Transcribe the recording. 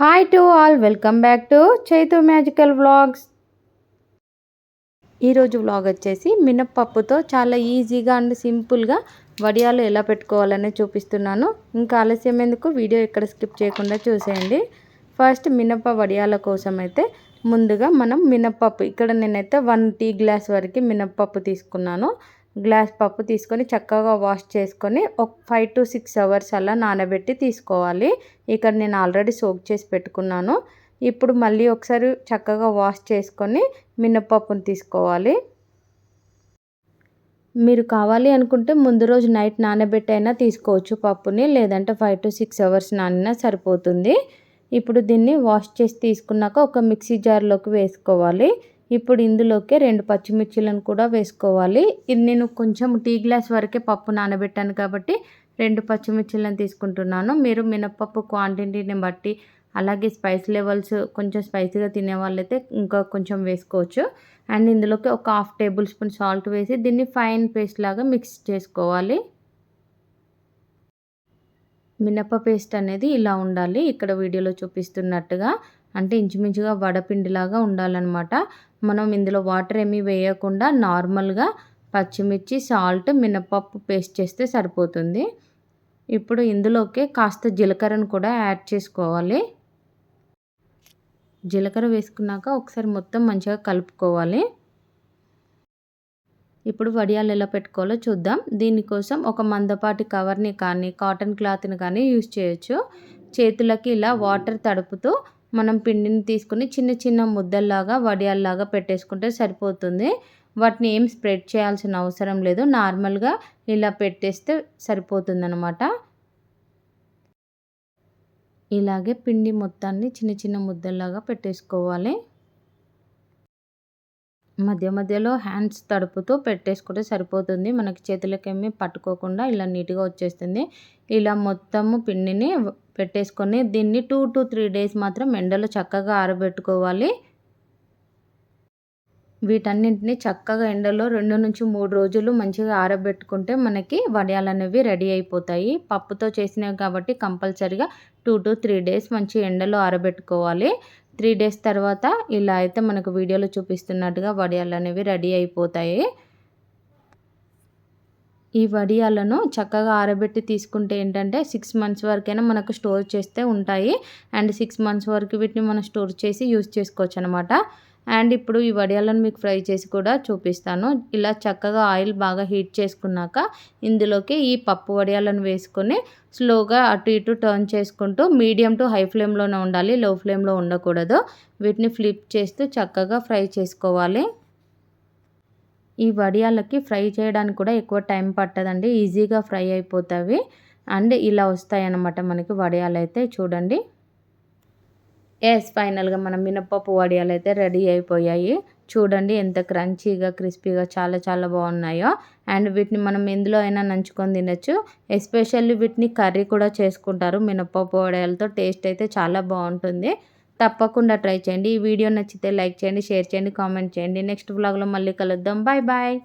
Hi to all welcome back to Chaitu magical vlogs ఈరోజు vlog వచ్చేసి మినప్పప్పుతో చాలా ఈజీగా అండ్ సింపుల్గా వడియాలు ఎలా పెట్టుకోవాలనే చూపిస్తున్నాను. ఇంకా ఆలస్యం ఎందుకు? వీడియో ఇక్కడ స్కిప్ చేయకుండా చూసేయండి. ఫస్ట్ మినప్ప వడియాల కోసం అయితే ముందుగా మనం మినప్పప్పు. ఇక్కడ నేనైతే వన్ టీ గ్లాస్ వరకు మినప్పప్పు తీసుకున్నాను. గ్లాస్ పప్పు తీసుకొని చక్కగా వాష్ చేసుకొని ఒక ఫైవ్ టు సిక్స్ అవర్స్ అలా నానబెట్టి తీసుకోవాలి. ఇక్కడ నేను ఆల్రెడీ సోక్ చేసి పెట్టుకున్నాను. ఇప్పుడు మళ్ళీ ఒకసారి చక్కగా వాష్ చేసుకొని మినప్పప్పును తీసుకోవాలి. మీరు కావాలి అనుకుంటే ముందు రోజు నైట్ నానబెట్టైనా తీసుకోవచ్చు పప్పుని లేదంటే ఫైవ్ టు సిక్స్ అవర్స్ నానినా సరిపోతుంది. ఇప్పుడు దీన్ని వాష్ చేసి తీసుకున్నాక ఒక మిక్సీ జార్లోకి వేసుకోవాలి. ఇప్పుడు ఇందులోకి రెండు పచ్చిమిర్చిలను కూడా వేసుకోవాలి. ఇది నేను కొంచెం టీ గ్లాస్ వరకే పప్పు నానబెట్టాను కాబట్టి రెండు పచ్చిమిర్చిలను తీసుకుంటున్నాను. మీరు మినప్పప్పు క్వాంటిటీని బట్టి అలాగే స్పైస్ లెవెల్స్ కొంచెం స్పైసీగా తినే వాళ్ళైతే ఇంకా కొంచెం వేసుకోవచ్చు. అండ్ ఇందులోకి ఒక హాఫ్ టేబుల్ స్పూన్ సాల్ట్ వేసి దీన్ని ఫైన్ పేస్ట్ లాగా మిక్స్ చేసుకోవాలి. మినప్ప పేస్ట్ అనేది ఇలా ఉండాలి. ఇక్కడ వీడియోలో చూపిస్తున్నట్టుగా అంటే ఇంచుమించుగా వడపిండిలాగా ఉండాలన్నమాట. మనం ఇందులో వాటర్ ఏమీ వేయకుండా నార్మల్గా పచ్చిమిర్చి సాల్ట్ మినపప్పు పేస్ట్ చేస్తే సరిపోతుంది. ఇప్పుడు ఇందులోకి కాస్త జీలకర్రను కూడా యాడ్ చేసుకోవాలి. జీలకర్ర వేసుకున్నాక ఒకసారి మొత్తం మంచిగా కలుపుకోవాలి. ఇప్పుడు వడియాలు ఎలా పెట్టుకోవాలో చూద్దాం. దీనికోసం ఒక మందపాటి కవర్ని కానీ కాటన్ క్లాత్ని కానీ యూజ్ చేయొచ్చు. చేతులకి ఇలా వాటర్ తడుపుతూ మనం పిండిని తీసుకుని చిన్న చిన్న ముద్దల్లాగా వడియాల్లాగా పెట్టేసుకుంటే సరిపోతుంది. వాటిని ఏం స్ప్రెడ్ చేయాల్సిన అవసరం లేదు. నార్మల్గా ఇలా పెట్టేస్తే సరిపోతుందనమాట ఇలాగే పిండి మొత్తాన్ని చిన్న చిన్న ముద్దల్లాగా పెట్టేసుకోవాలి. మధ్య మధ్యలో హ్యాండ్స్ తడుపుతూ పెట్టేసుకుంటే సరిపోతుంది. మనకి చేతులకేమీ పట్టుకోకుండా ఇలా నీట్గా వచ్చేస్తుంది. ఇలా మొత్తము పిండిని పెట్టేసుకొని దీన్ని టూ టు త్రీ డేస్ మాత్రం ఎండలో చక్కగా ఆరబెట్టుకోవాలి. వీటన్నింటిని చక్కగా ఎండలో రెండు నుంచి మూడు రోజులు మంచిగా ఆరబెట్టుకుంటే మనకి వడియాలు అనేవి రెడీ అయిపోతాయి. పప్పుతో చేసినవి కాబట్టి కంపల్సరిగా టూ టు త్రీ డేస్ మంచి ఎండలో ఆరబెట్టుకోవాలి. త్రీ డేస్ తర్వాత ఇలా అయితే మనకు వీడియోలో చూపిస్తున్నట్టుగా వడియాలు అనేవి రెడీ అయిపోతాయి. ఈ వడియాలను చక్కగా ఆరబెట్టి తీసుకుంటే ఏంటంటే సిక్స్ మంత్స్ వరకైనా మనకు స్టోర్ చేస్తే ఉంటాయి. అండ్ సిక్స్ మంత్స్ వరకు వీటిని మనం స్టోర్ చేసి యూజ్ చేసుకోవచ్చు అనమాట అండ్ ఇప్పుడు ఈ వడియాలను మీకు ఫ్రై చేసి కూడా చూపిస్తాను. ఇలా చక్కగా ఆయిల్ బాగా హీట్ చేసుకున్నాక ఇందులోకి ఈ పప్పు వడియాలను వేసుకొని స్లోగా అటు ఇటు టర్న్ చేసుకుంటూ మీడియం టు హై ఫ్లేమ్లోనే ఉండాలి లో ఫ్లేమ్లో ఉండకూడదు. వీటిని ఫ్లిప్ చేస్తూ చక్కగా ఫ్రై చేసుకోవాలి. ఈ వడియాలకి ఫ్రై చేయడానికి కూడా ఎక్కువ టైం పట్టదండి. ఈజీగా ఫ్రై అయిపోతాయి అండ్ ఇలా వస్తాయి అన్నమాట మనకి వడియాలు అయితే చూడండి. ఎస్ ఫైనల్గా మన మినపప్పు వడియాలు అయితే రెడీ అయిపోయాయి. చూడండి ఎంత క్రంచీగా క్రిస్పీగా చాలా చాలా బాగున్నాయో. అండ్ వీటిని మనం ఎందులో అయినా నంచుకొని తినచ్చు. ఎస్పెషల్లీ వీటిని కర్రీ కూడా చేసుకుంటారు. మినపప్పు వడియాలతో టేస్ట్ అయితే చాలా బాగుంటుంది. తప్పకుండా ట్రై చేయండి. ఈ వీడియో నచ్చితే లైక్ చేయండి షేర్ చేయండి కామెంట్ చేయండి. నెక్స్ట్ బ్లాగ్లో మళ్ళీ కలుద్దాం. Bye bye.